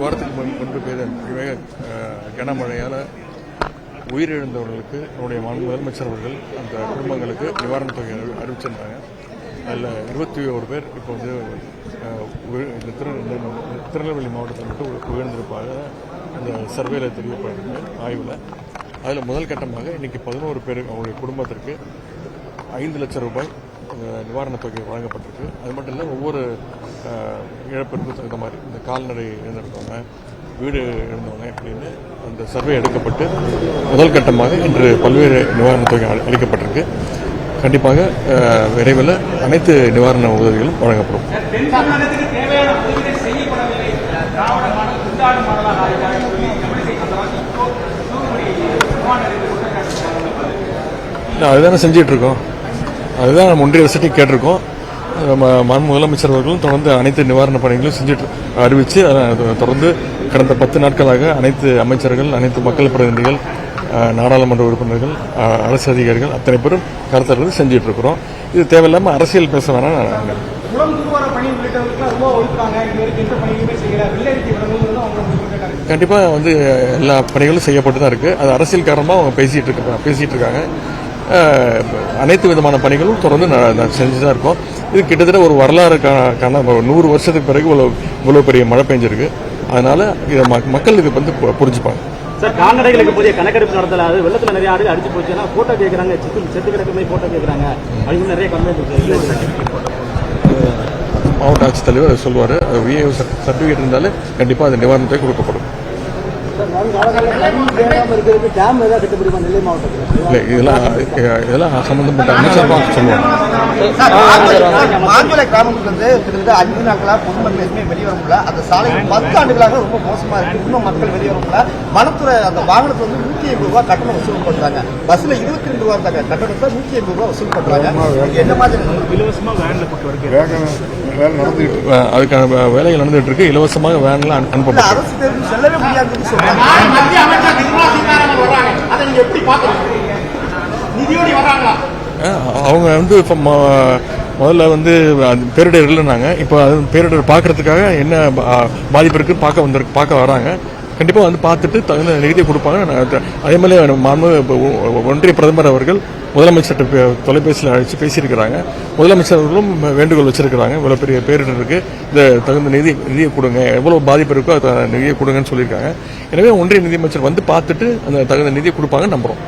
வாரத்துக்கு முன் முன்பு பெய்த மிக கனமழையால் உயிரிழந்தவர்களுக்கு நம்முடைய முதலமைச்சர் அவர்கள் அந்த குடும்பங்களுக்கு நிவாரணத் தொகை அறிவிச்சிருந்தாங்க. அதில் இருபத்தி ஒரு பேர் இப்போ வந்து உயிர்- இந்த திரு திருநெல்வேலி மாவட்டத்தில் மட்டும் உயர்ந்திருப்பாக அந்த சர்வேல தெரியப்படுது ஆய்வில். அதில் முதல் கட்டமாக இன்னைக்கு பதினோரு பேர் அவங்களுடைய குடும்பத்திற்கு ஐந்து லட்சம் ரூபாய் நிவாரணத் தொகை வழங்கப்பட்டிருக்கு. அது மட்டும் இல்லை ஒவ்வொரு இழப்பிற்கு தகுந்த மாதிரி இந்த கால்நடை இழந்திருந்தவங்க வீடு இழந்தவங்க அப்படின்னு அந்த சர்வே எடுக்கப்பட்டு முதல் கட்டமாக இன்று பல்வேறு நிவாரணத் தொகை அளிக்கப்பட்டிருக்கு. கண்டிப்பாக விரைவில் அனைத்து நிவாரண உதவிகளும் வழங்கப்படும். அதுதானே செஞ்சிட்டு இருக்கோம். அதுதான் நம்ம ஒன்றிய அரசுக்கு கேட்டிருக்கோம். முதலமைச்சர் அவர்களும் தொடர்ந்து அனைத்து நிவாரணப் பணிகளையும் செஞ்சுட்டு அறிவித்து தொடர்ந்து கடந்த பத்து நாட்களாக அனைத்து அமைச்சர்கள் அனைத்து மக்கள் பிரதிநிதிகள் நாடாளுமன்ற உறுப்பினர்கள் அரசு அதிகாரிகள் அத்தனை பேரும் கருத்தர்கள் செஞ்சுட்டு இருக்கிறோம். இது தேவையில்லாமல் அரசியல் பேச வேணாம். கண்டிப்பாக வந்து எல்லா பணிகளும் செய்யப்பட்டு தான் இருக்குது அது அரசியல் காரணமாக அவங்க பேசிகிட்டு இருக்காங்க பேசிகிட்டு இருக்காங்க. அனைத்து விதமான பணிகளும் தொடர்ந்து செஞ்சு தான் இருக்கோம். இது கிட்டத்தட்ட ஒரு வரலாறு காண நூறு வருஷத்துக்கு பிறகு இவ்வளோ இவ்வளோ பெரிய மழை பெஞ்சிருக்கு. அதனால இதை மக்கள் இது வந்து புரிஞ்சுப்பாங்க. சார் கால்நடைகளுக்கு போதிய கணக்கெடுப்பு நடத்தல. அது வெள்ளத்துல நிறைய ஆடு அடிச்சு போச்சுன்னா போட்டோ கேட்கறாங்க செத்து செத்து கிடக்க மாதிரி போட்டோ கேட்கறாங்க அப்படின்னு நிறைய கம்ப்ளைண்ட் மாவட்ட ஆட்சித்தலைவர் அது விஏஓ சர்டிஃபிகேட் இருந்தாலே கண்டிப்பாக அது நிவாரணத்தை கொடுக்கப்படும். இல்லை இதெல்லாம் இதெல்லாம் சம்மந்தப்பட்ட அமைச்சர் தான் சொல்லுவாங்க. மாங்குளை கிராமத்துல இருந்து கிட்டத்தட்ட அஞ்சு நாட்களா பொதுமக்கள் எதுவுமே வெளியே வர முடியல அந்த சாலை பத்து ஆண்டுகளாக ரொம்ப மோசமா இருக்கு இன்னும் மக்கள் வெளியே வர முடியல வனத்துறை அந்த வாகனத்துல வந்து நூத்தி ஐம்பது ரூபாய் கட்டணம் வசூல் பண்றாங்க பஸ்ல இருபத்தி ரெண்டு ரூபாய் இருந்தாங்க கட்டணத்தை நூத்தி ஐம்பது ரூபாய் வசூல் பண்றாங்க இது என்ன மாதிரி இலவசமா வேன்ல கூட்டு வரைக்கும் அஹ் அதுக்கான வே- வேலைகள் நடந்துட்டு இருக்கு இலவசமாக வேன்லாம் அனுப்பப்படும் அரசு செல்லவே முடியாதுன்னு வந்து இப்போ முதல்ல வந்து பேரிடர் இல்லைனாங்க இப்போ அது பேரிடர் பார்க்கறதுக்காக என்ன பா- பாதிப்பு இருக்குன்னு பார்க்க வந்திருக்கு பார்க்க வராங்க. கண்டிப்பாக வந்து பார்த்துட்டு தகுந்த நிதியை கொடுப்பாங்க. நான் அதே மாதிரி மாண்பு ஒன்றிய பிரதமர் அவர்கள் முதலமைச்சர்கிட்ட தொலைபேசியில் அழைச்சி பேசியிருக்கிறாங்க. முதலமைச்சர் அவர்களும் வேண்டுகோள் வச்சிருக்கிறாங்க. இவ்வளோ பெரிய பேரிடர் இருக்குது இந்த தகுந்த நிதி நிதியை கொடுங்க. எவ்வளோ பாதிப்பு இருக்கோ அதை நிதியை கொடுங்கன்னு சொல்லியிருக்காங்க. எனவே ஒன்றிய நிதியமைச்சர் வந்து பார்த்துட்டு அந்த தகுந்த நிதியை கொடுப்பாங்கன்னு நம்புகிறோம்